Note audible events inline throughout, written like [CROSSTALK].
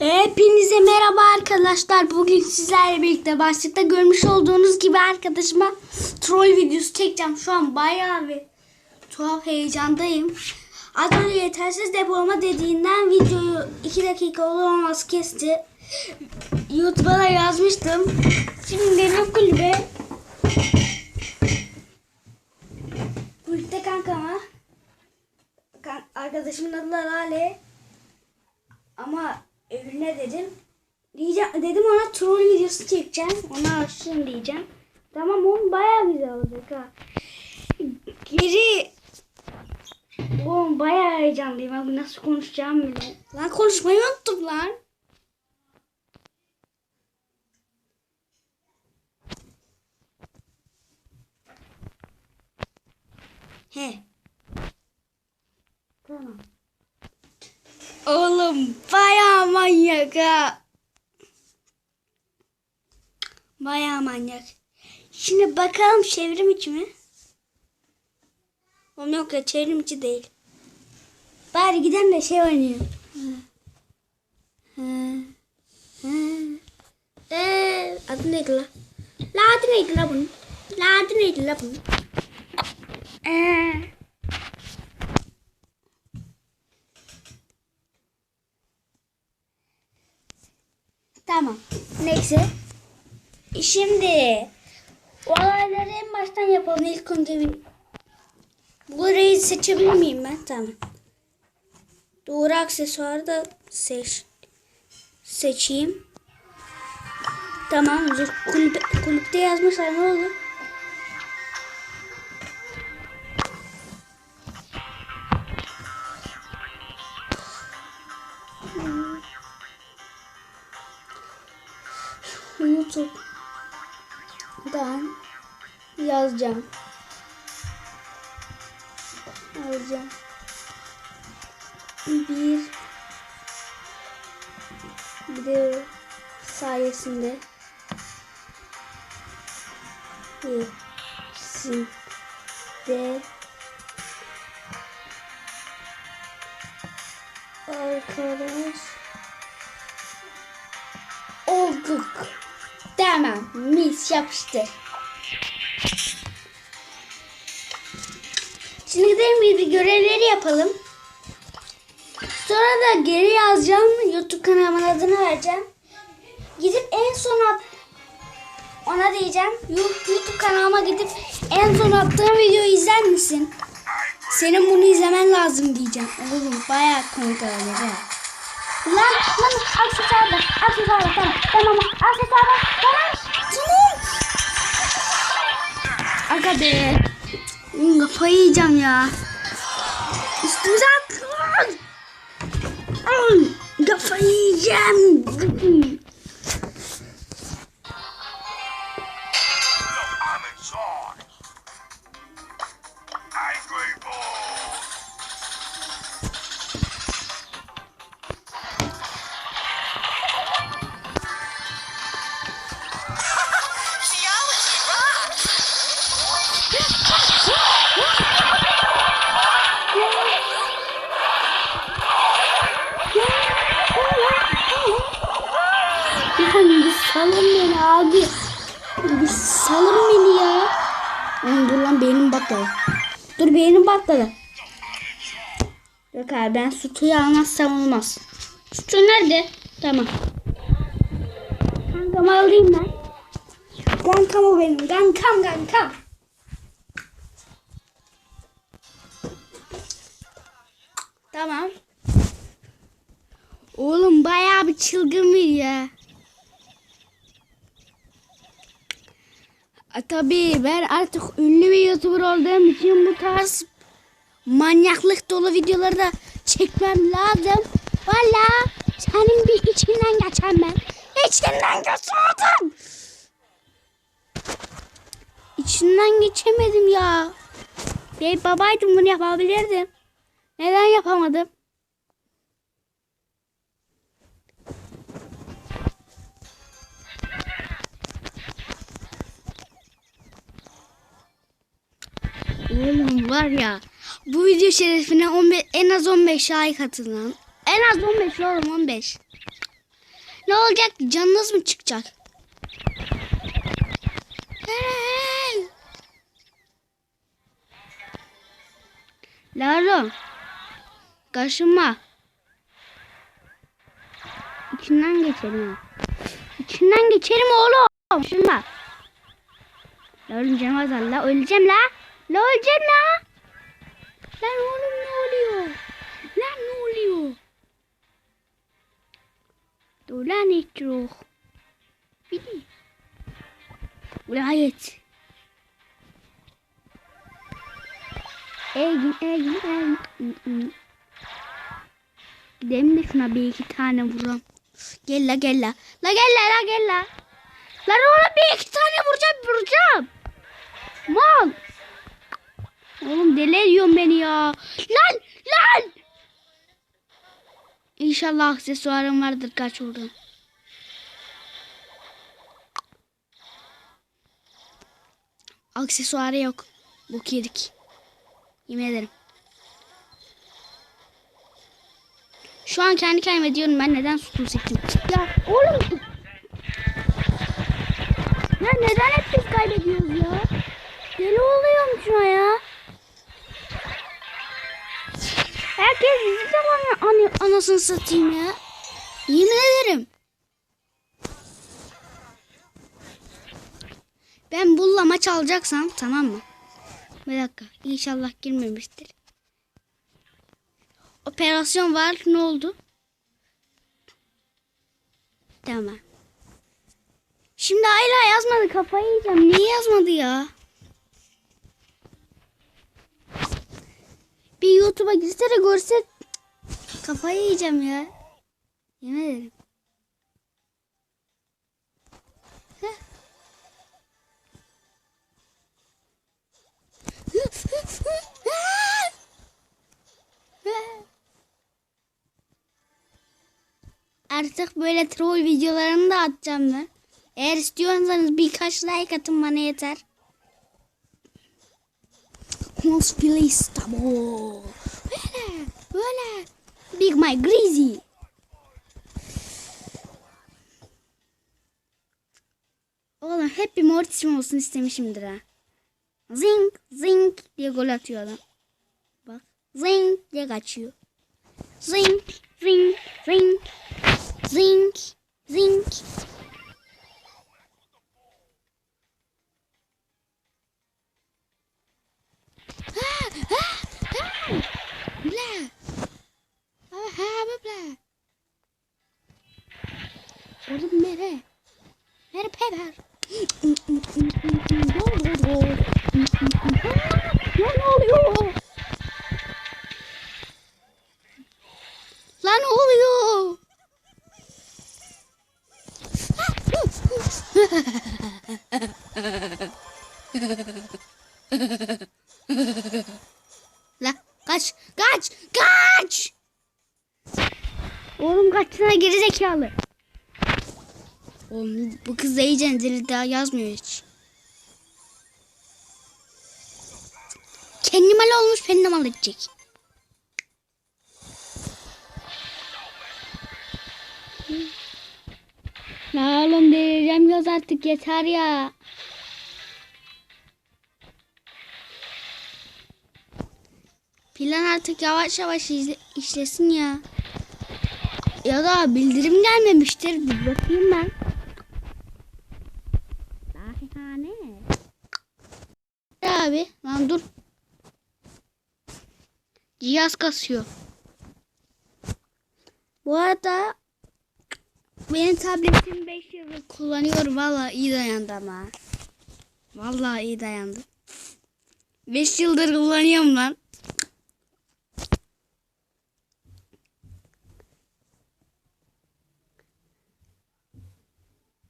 Hepinize merhaba arkadaşlar. Bugün sizlerle birlikte başlıkta görmüş olduğunuz gibi arkadaşıma troll videosu çekeceğim. Şu an bayağı bir tuhaf heyecandayım. Az önce yetersiz depolama dediğinden videoyu 2 dakika olur olmaz kesti. YouTube'a da yazmıştım. Şimdi benim kulübe Kulüpte kankama kan- arkadaşımın adı Lale. Ama evine dedim. Diyeceğim, dedim ona troll videosu çekeceğim. Ona açsın diyeceğim. Tamam oğlum bayağı güzel olacak ha. Geri Oğlum bayağı heyecanlıyım. Abi nasıl konuşacağım bile. Lan konuşmayı unuttum lan. He. Tamam. Oğlum bayağı manyak ha. Bayağı manyak. Şimdi bakalım çevrim içi mi? Oğlum yok ya çevrim içi değil. Bari giden de şey oynuyor. Ee, adı neydi la? La adı neydi la bunun? La adı neydi la bunun? Ee. Tamam. Neyse. Şimdi olayları en baştan yapalım. İlk önce bir burayı seçebilir miyim ben? Tamam. Doğru aksesuarı da seç. Seçeyim. Tamam. Kulüp, kulüpte yazmışlar ne olur? Yazacağım. Yazacağım. Bir video sayesinde de arkadaş olduk. Tamam. Mis yapıştı. Bir, bir görevleri yapalım. Sonra da geri yazacağım. YouTube kanalımın adını vereceğim. Gidip en son ona diyeceğim. YouTube kanalıma gidip en son attığım videoyu izler misin? Senin bunu izlemen lazım diyeceğim. Oğlum bayağı komik olacak. Lan lan aksesuar da aksesuar da tamam tamam aksesuar da tamam tamam. Aga be. Oğlum kafayı yiyeceğim ya. Üstümüze atın. Ay, Kafayı yiyeceğim. Salın beni abi. Bir salın beni ya. Oğlum dur lan beynim patladı. Dur beynim patladı. Yok abi ben sütüyü almazsam olmaz. Sütü nerede? Tamam. Kankamı alayım ben. Kankam o benim. Kankam kankam. Tamam. Oğlum bayağı bir çılgın bir ya. Tabii ben artık ünlü bir YouTuber olduğum için bu tarz manyaklık dolu videoları da çekmem lazım. Valla senin bir içinden geçen ben. İçinden geçemedim. İçinden geçemedim ya. Ben babaydım bunu yapabilirdim. Neden yapamadım? Var ya bu video şerefine 15, en az 15 like atın lan. En az 15 oğlum 15. Ne olacak? Canınız mı çıkacak? Laro. Kaşınma. İçinden geçerim. İçinden geçerim oğlum. Şunlar. La öleceğim azal la öleceğim la. La öleceğim la. Lan oğlum ne oluyor? Lan ne oluyor? Dolan etruh. Bili. Vilayet. Egin, egin, egin. Gidelim de şuna bir iki tane vuram. Gel la gel la. La gel la la gel la. Lan oğlum bir iki tane vuracağım vuracağım. Mal. Oğlum deli ediyorsun beni ya. Lan lan. İnşallah aksesuarım vardır kaç vurdun. Aksesuarı yok. Bok yedik. Yemin ederim. Şu an kendi kendime diyorum ben neden sütun sektim. Ya oğlum. Ya neden hep biz kaybediyoruz ya? Deli oluyorum şuna ya. Herkes bizi zaman an anasını satayım ya. Yemin ederim. Ben bulla maç alacaksam tamam mı? Bir dakika. İnşallah girmemiştir. Operasyon var. Ne oldu? Tamam. Şimdi hala yazmadı. Kafayı yiyeceğim. Niye yazmadı ya? Bir YouTube'a girse de görse kafayı yiyeceğim ya. Yemin ederim. [LAUGHS] Artık böyle troll videolarını da atacağım ben. Eğer istiyorsanız birkaç like atın bana yeter. Conspirista bu. Böyle, böyle. Big My Greasy. Oğlum hep bir mortisim olsun istemişimdir ha. Zing zing diye gol atıyor adam. Bak. Zing diye kaçıyor. Zing zing zing. Zing zing. Bla. Aha bla. Oğlum nere? Nere peber? Ne oluyor? Lan ne oluyor? [LAUGHS] La [LAUGHS] [LAUGHS] kaç kaç kaç. Oğlum kaçsana gerizekalı. Oğlum bu kız da iyice daha yazmıyor hiç. Kendi mal olmuş beni de mal edecek. La oğlum delireceğim yaz artık yeter ya. Plan artık yavaş yavaş işlesin ya. Ya da bildirim gelmemiştir. Bir bakayım ben. Dahihane. Abi lan dur. Cihaz kasıyor. Bu arada benim tabletim 5 yıldır kullanıyorum. Vallahi iyi dayandı ama. Vallahi iyi dayandı. 5 yıldır kullanıyorum lan.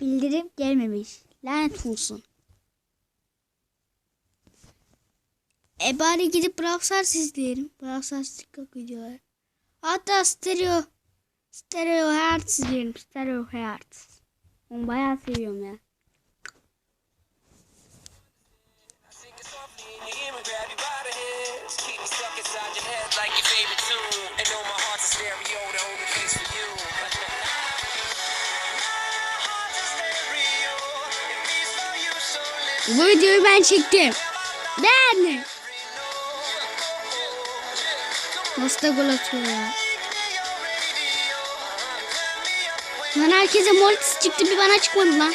Bildirim gelmemiş. Lanet olsun. E bari gidip Brawl Stars izleyelim. Brawl Stars TikTok videoları. Hatta stereo. Stereo Hearts izleyelim. Stereo Hearts. Onu bayağı seviyorum ya. Sing Bu videoyu ben çektim. Ben. Nasıl da gol atıyor ya. Lan herkese Mortis çıktı bir bana çıkmadı lan.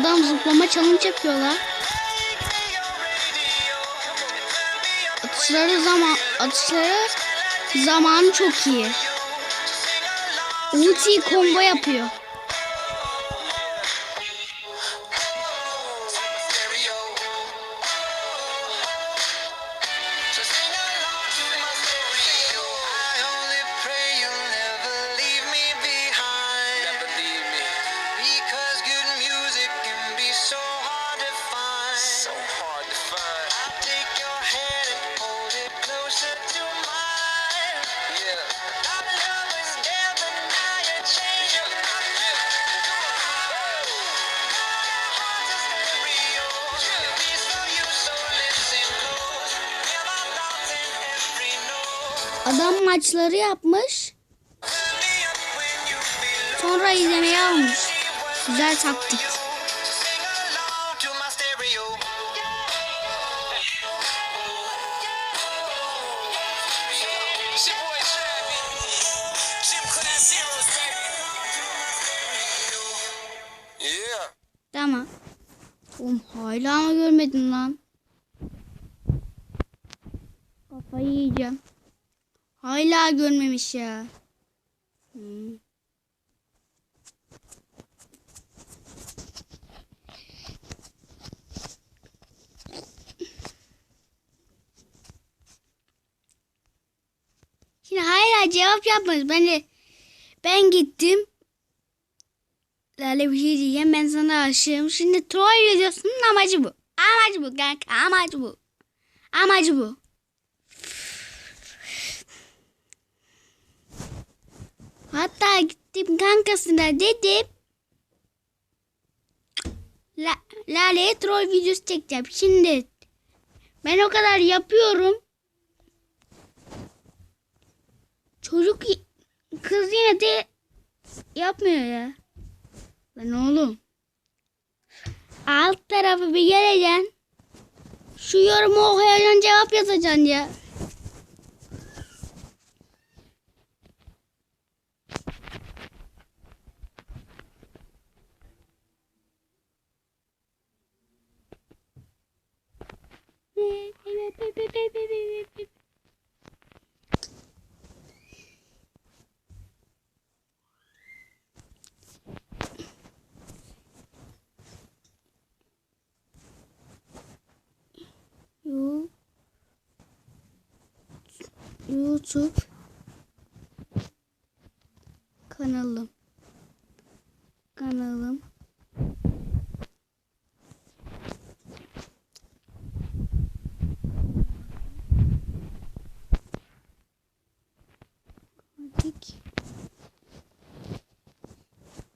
Adam zıplama challenge yapıyorlar. Atışları zaman atışları zamanı çok iyi. Ulti combo yapıyor. Adam maçları yapmış. Sonra izlemeye almış. Güzel taktik. Tamam. Oğlum hala mı görmedin lan? Kafayı yiyeceğim. Hala görmemiş ya. Şimdi hala cevap yapmadı. Ben de ben gittim. Lale bir şey diyeceğim. Ben sana aşığım. Şimdi troll videosunun amacı bu. Amacı bu kanka. Amacı bu. Amacı bu. Hatta gittim kankasına dedim. La, Lale'ye troll videosu çekeceğim. Şimdi ben o kadar yapıyorum. Çocuk kız yine de yapmıyor ya. Lan oğlum. Alt tarafı bir geleceksin. Şu yorumu okuyacaksın cevap yazacaksın ya. YouTube kanalım. Kanalım. Kodik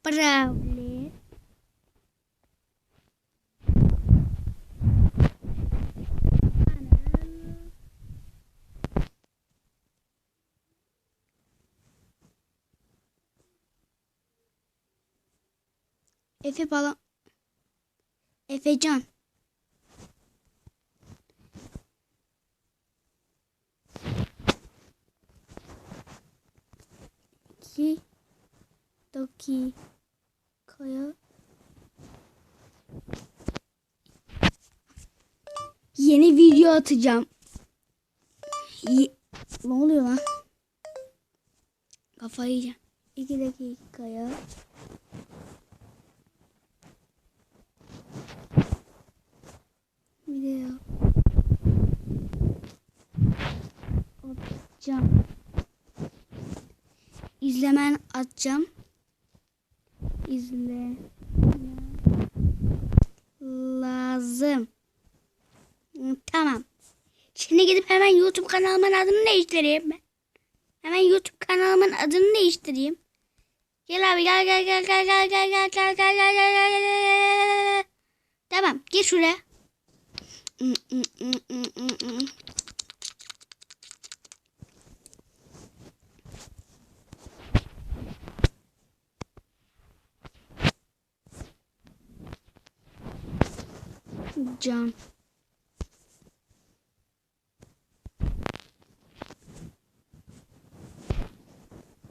Brawler kanal Efe falan. Efecan. Ki. Doki. Kaya. Yeni video atacağım. Ye- ne oluyor lan? Kafayı yiyeceğim. İki dakikaya. Video. Atacağım. İzlemen atacağım. İzle. Lazım. Tamam. Şimdi gidip hemen YouTube kanalımın adını değiştireyim ben. Hemen YouTube kanalımın adını değiştireyim. Gel abi gel gel gel gel gel gel gel gel gel gel gel gel gel Tamam gir şuraya. Can.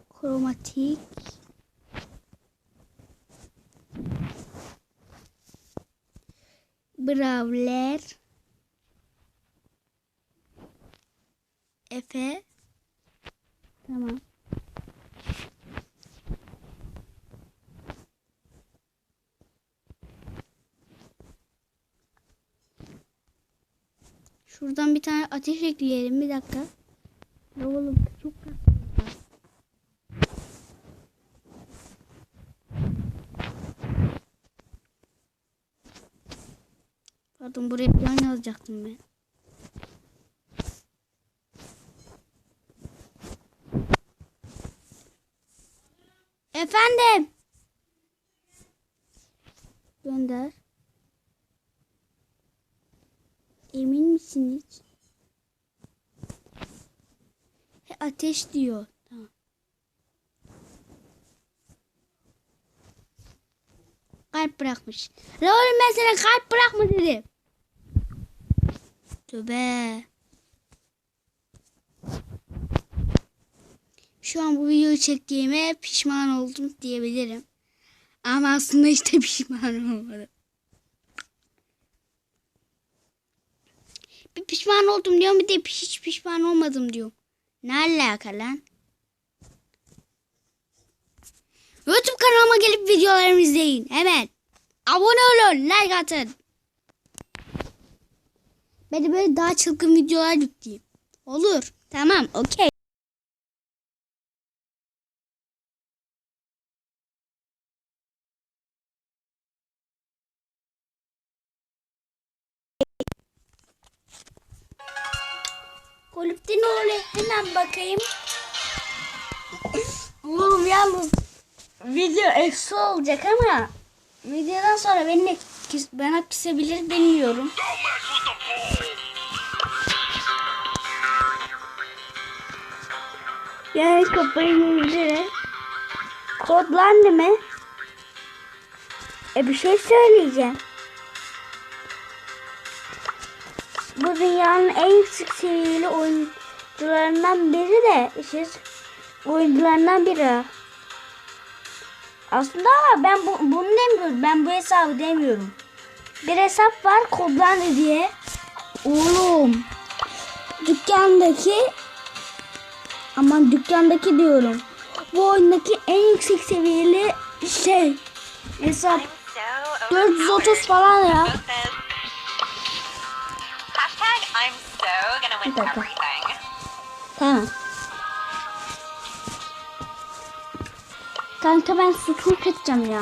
Kromatik. Brawler. Efe. Tamam. Şuradan bir tane ateş ekleyelim. Bir dakika. Ya oğlum çok. Pardon buraya plan yazacaktım ben. Efendim. Gönder. Emin misiniz? He, ateş diyor. Tamam. Kalp bırakmış. La oğlum ben sana kalp bırakma dedim. Tövbe. Şu an bu videoyu çektiğime pişman oldum diyebilirim. Ama aslında işte [LAUGHS] pişman olmadım. Bir pişman oldum diyorum bir de hiç pişman olmadım diyorum. Ne alaka lan? YouTube kanalıma gelip videolarımı izleyin. Hemen. Abone olun. Like atın. Ben de böyle daha çılgın videolar yükleyeyim. Olur. Tamam. Okey. Kulüpte ne oluyor? Hemen bakayım. Oğlum yalnız video eksi olacak ama videodan sonra beni küs- bana küsebilir bilmiyorum. Yani kafayı yemişler. Kodlandı mı? E bir şey söyleyeceğim. Dünyanın en yüksek seviyeli oyuncularından biri de işte oyuncularından biri. Aslında ama ben bu, bunu demiyorum. Ben bu hesabı demiyorum. Bir hesap var kodlandı diye. Oğlum. Dükkandaki Aman dükkandaki diyorum. Bu oyundaki en yüksek seviyeli şey hesap 430 falan ya. Bir dakika. everything. Tamam. Kanka ben sütun kaçacağım ya.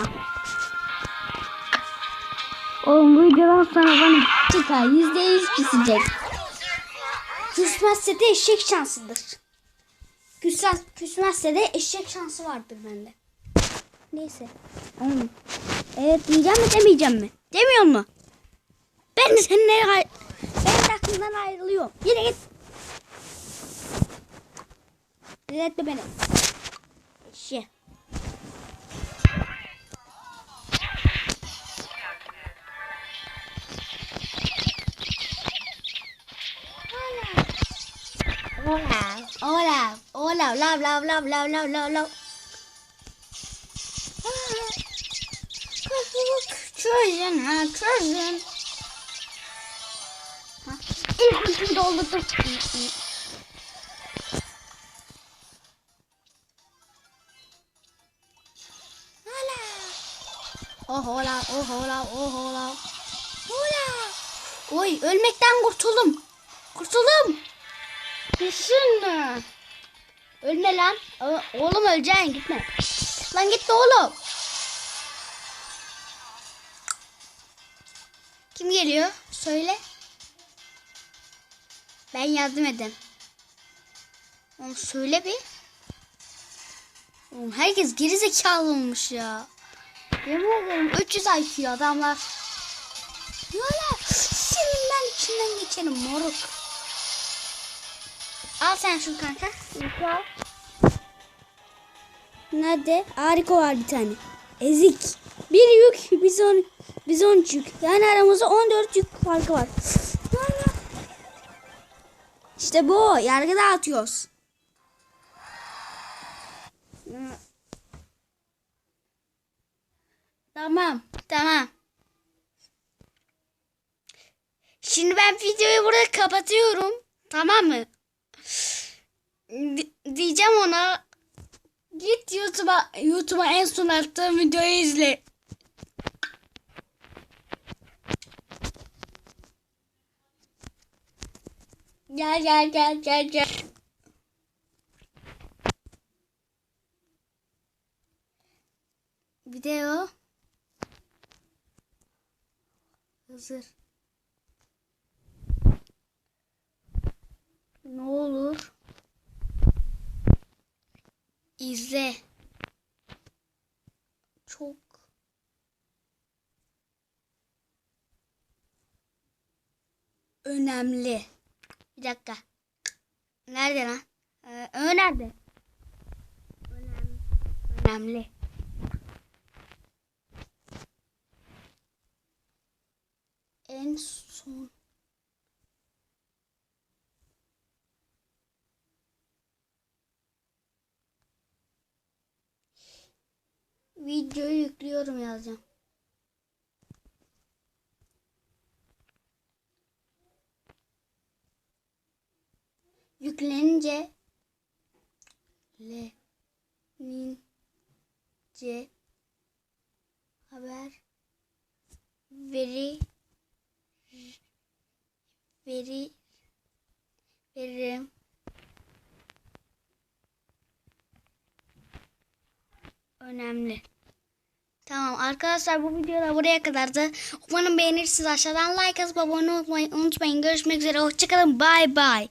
Oğlum bu videodan sonra bana çıkar. Yüzde yüz küsecek. Küsmezse de eşek şansıdır. Küsmez, küsmezse de eşek şansı vardır bende. Neyse. Oğlum. Evet diyeceğim mi demeyeceğim mi? Demiyor mu? Ben de seninle ay- ben de aklımdan ayrılıyorum. Yine git. Diletle beni. Eşe. Hola. Hola. Hola. Bla bla bla bla bla bla bla. Çözün ha çözün. Ultimi doldurdum. Hala. Ohola, ohola, ohola. Ola. Oy, ölmekten kurtuldum. Kurtuldum. Düşün. Ölme lan. Oğlum öleceksin gitme. Lan gitme oğlum. Kim geliyor? Söyle. Ben yardım edeyim. Oğlum söyle bir. Oğlum herkes geri zekalı olmuş ya. Yemin ederim 300 IQ adamlar. Yola senin ben içinden geçerim moruk. Al sen şunu kanka. Al. Nerede? Harika var bir tane. Ezik. Bir yük, biz on, biz on yük. Yani aramızda 14 yük farkı var. İşte bu. Yargı dağıtıyoruz. Tamam. Tamam. Şimdi ben videoyu burada kapatıyorum. Tamam mı? Di- diyeceğim ona git YouTube'a YouTube'a en son attığım videoyu izle. Gel gel gel gel gel. Video. Hazır. Ne olur. İzle. Çok. Önemli. Bir dakika. Nerede lan? Ee, ö? Önemli. Önemli. En son. Videoyu yüklüyorum yazacağım. Yüklenince le nin ce haber veri veri veririm önemli. Tamam arkadaşlar bu videoda buraya kadardı. Umarım beğenirsiniz. Aşağıdan like atıp abone olmayı unutmayın. Görüşmek üzere. Hoşçakalın. Bye bye.